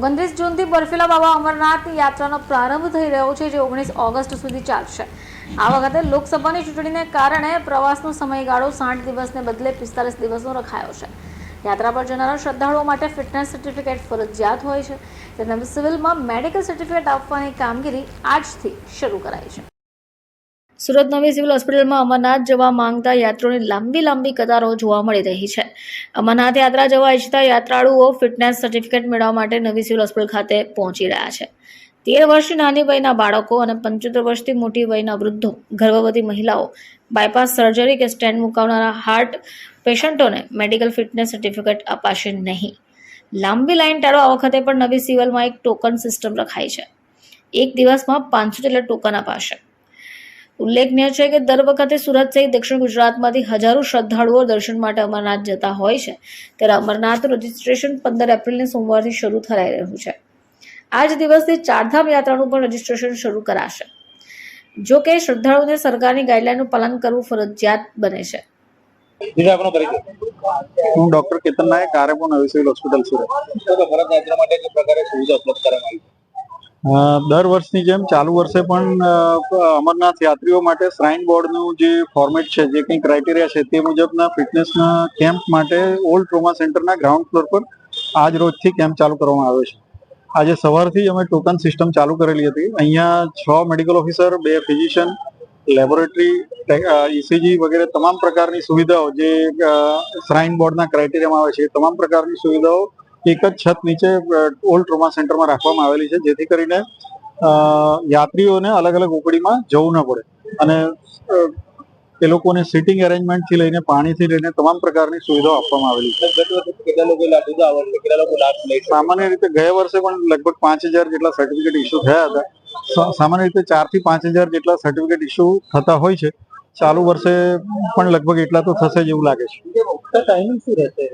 ઓગણત્રીસ જૂનથી બર્ફીલા બાબા અમરનાથ યાત્રાનો પ્રારંભ થઈ રહ્યો છે, જે ઓગણીસ ઓગસ્ટ સુધી ચાલશે. આ વખતે લોકસભાની ચૂંટણીને કારણે પ્રવાસનો સમયગાળો સાઠ દિવસને બદલે પિસ્તાલીસ દિવસનો રખાયો છે. યાત્રા પર જનારા શ્રદ્ધાળુઓ માટે ફિટનેસ સર્ટિફિકેટ ફરજિયાત હોય છે. તેમજ સિવિલમાં મેડિકલ સર્ટિફિકેટ આપવાની કામગીરી આજથી શરૂ કરાઈ છે. સુરત નવી સિવિલ હોસ્પિટલમાં અમરનાથ જવા માંગતા યાત્રીઓની લાંબી લાંબી કતારો જોવા મળી રહી છે. અમરનાથ યાત્રા જવા ઈચ્છતા યાત્રાળુઓ ફિટનેસ સર્ટિફિકેટ મેળવવા માટે નવી સિવિલ હોસ્પિટલ ખાતે પહોંચી રહ્યા છે. તેર વર્ષથી નાની વયના બાળકો અને પંચોતેર વર્ષથી મોટી વયના વૃદ્ધો, ગર્ભવતી મહિલાઓ, બાયપાસ સર્જરી કે સ્ટેન્ડ મુકાવનારા હાર્ટ પેશન્ટોને મેડિકલ ફિટનેસ સર્ટિફિકેટ અપાશે નહીં. લાંબી લાઇન ટાળવા વખતે પણ નવી સિવિલમાં એક ટોકન સિસ્ટમ રખાઈ છે. એક દિવસમાં પાંચસો જેટલા ટોકન અપાશે. ઉલ્લેખનીય છે કે દર વખતે સુરત સહિત દક્ષિણ ગુજરાતમાંથી હજારો શ્રદ્ધાળુઓ દર્શન માટે અમરનાથ જતા હોય છે. ત્યારે અમરનાથ રજિસ્ટ્રેશન પંદર એપ્રિલને સોમવારથી શરૂ થઈ રહ્યું છે. આ જ દિવસથી ચારધામ યાત્રાનું પણ રજિસ્ટ્રેશન શરૂ કરાશે. જો કે શ્રદ્ધાળુઓને સરકારની ગાઈડલાઈનનું પાલન કરવું ફરજિયાત બને છે. હું ડોક્ટર કેતન નાયક આરએમઓ નવી સિવિલ હોસ્પિટલ સુરત. તો ભરત યાત્રા માટે પ્રકારે સુવિધા ઉપલબ્ધ કરવામાં આવી દર વર્ષની જેમ ચાલુ વર્ષે પણ અમરનાથ યાત્રીઓ માટે શ્રાઇન બોર્ડનું જે ફોર્મેટ છે, જે કંઈ ક્રાઇટેરિયા છે તે મુજબના ફિટનેસના કેમ્પ માટે ઓલ્ડ ટ્રોમા સેન્ટરના ગ્રાઉન્ડ ફ્લોર પર આજ રોજથી કેમ્પ ચાલુ કરવામાં આવ્યો છે. આજે સવારથી અમે ટોકન સિસ્ટમ ચાલુ કરેલી હતી. અહીંયા છ મેડિકલ ઓફિસર બે ફિઝિશિયન લેબોરેટરી ઇસીજી વગેરે તમામ પ્રકારની સુવિધાઓ જે શ્રાઇન બોર્ડના ક્રાઇટેરિયામાં આવે છે તમામ પ્રકારની સુવિધાઓ એક જ છત નીચે ઓલ્ડ ટ્રોમા સેન્ટરમાં રાખવામાં આવેલી છે જેથી કરીને યાત્રીઓને અલગ અલગ ઓકડીમાં જવું ન પડે. અને એ લોકોને સિટિંગ અરેન્જમેન્ટથી લઈને પાણીથી લઈને તમામ પ્રકારની સુવિધાઓ આપવામાં આવેલી છે. સામાન્ય રીતે ગયા વર્ષે પણ લગભગ પાંચ હજાર જેટલા સર્ટિફિકેટ ઇસ્યુ થયા હતા. સામાન્ય રીતે ચારથી પાંચ હજાર જેટલા સર્ટિફિકેટ ઇસ્યુ થતા હોય છે. ચાલુ વર્ષે પણ લગભગ એટલા તો થશે જ એવું લાગે છે. ટાઈમિંગ શું રહેશે?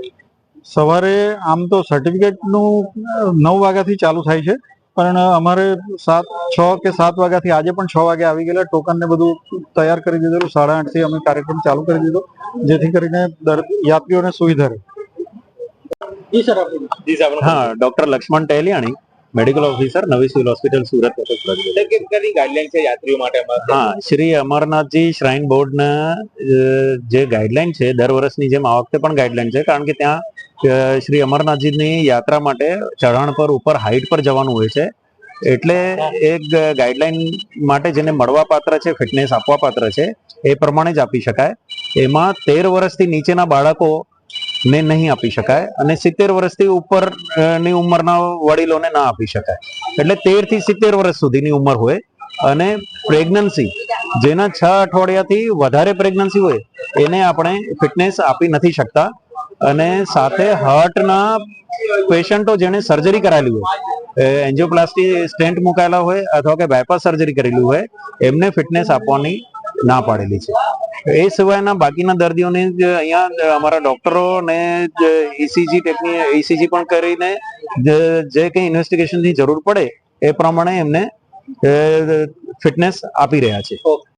સવારે આમ તો સર્ટિફિકેટનું નવ વાગ્યાથી ચાલુ થાય છે. પણ અમારે સાત છ કે સાત વાગ્યાથી આજે પણ છ વાગે આવી ગયેલા ટોકન ને બધું તૈયાર કરી દીધેલું. સાડા આઠથી અમે કાર્યક્રમ ચાલુ કરી દીધો જેથી કરીને દર- યાત્રીઓને સુવિધા રહે. હા doctor Laxman Tahiliani medical officer નવી સિવિલ હોસ્પિટલ સુરત ગાઈડલાઈન છે યાત્રીઓ માટે હા શ્રી અમરનાથજી શ્રાઇન બોર્ડના જે ગાઈડલાઈન છે દર વર્ષની જેમ આ વખતે પણ ગાઈડલાઈન છે કારણ કે ત્યાં શ્રી અમરનાથજીની યાત્રા માટે ચઢાણ પર ઉપર હાઈટ પર જવાનું હોય છે. એટલે એક ગાઈડલાઈન માટે જેને મળવા પાત્ર છે, ફિટનેસ આપવા પાત્ર છે, એ પ્રમાણે જ આપી શકાય. એમાં તેર વર્ષથી નીચેના બાળકો ને નહીં આપી શકાય અને સિત્તેર વર્ષથી ઉપરની ઉંમરના વડીલોને ના આપી શકાય. એટલે તેરથી સિત્તેર વર્ષ સુધીની ઉંમર હોય અને પ્રેગ્નન્સી, જેના છ અઠવાડિયાથી વધારે પ્રેગ્નન્સી હોય, એને આપણે ફિટનેસ આપી નથી શકતા. અને સાથે હાર્ટના પેશન્ટો જેણે સર્જરી કરાયેલી હોય એન્જિયોપ્લાસ્ટી સ્ટેન્ટ મુકાયેલા હોય અથવા કે બાયપાસ સર્જરી કરેલી હોય, એમને ફિટનેસ આપવાની ના પાડેલી છે. એ સિવાયના બાકીના દર્દીઓને અહીંયા અમારા ડોક્ટરો ને ઈસીજી ટેકની ઈસીજી પણ કરીને જે કંઈ ઇન્વેસ્ટિગેશનની જરૂર પડે, એ પ્રમાણે એમને ફિટનેસ આપી રહ્યા છે.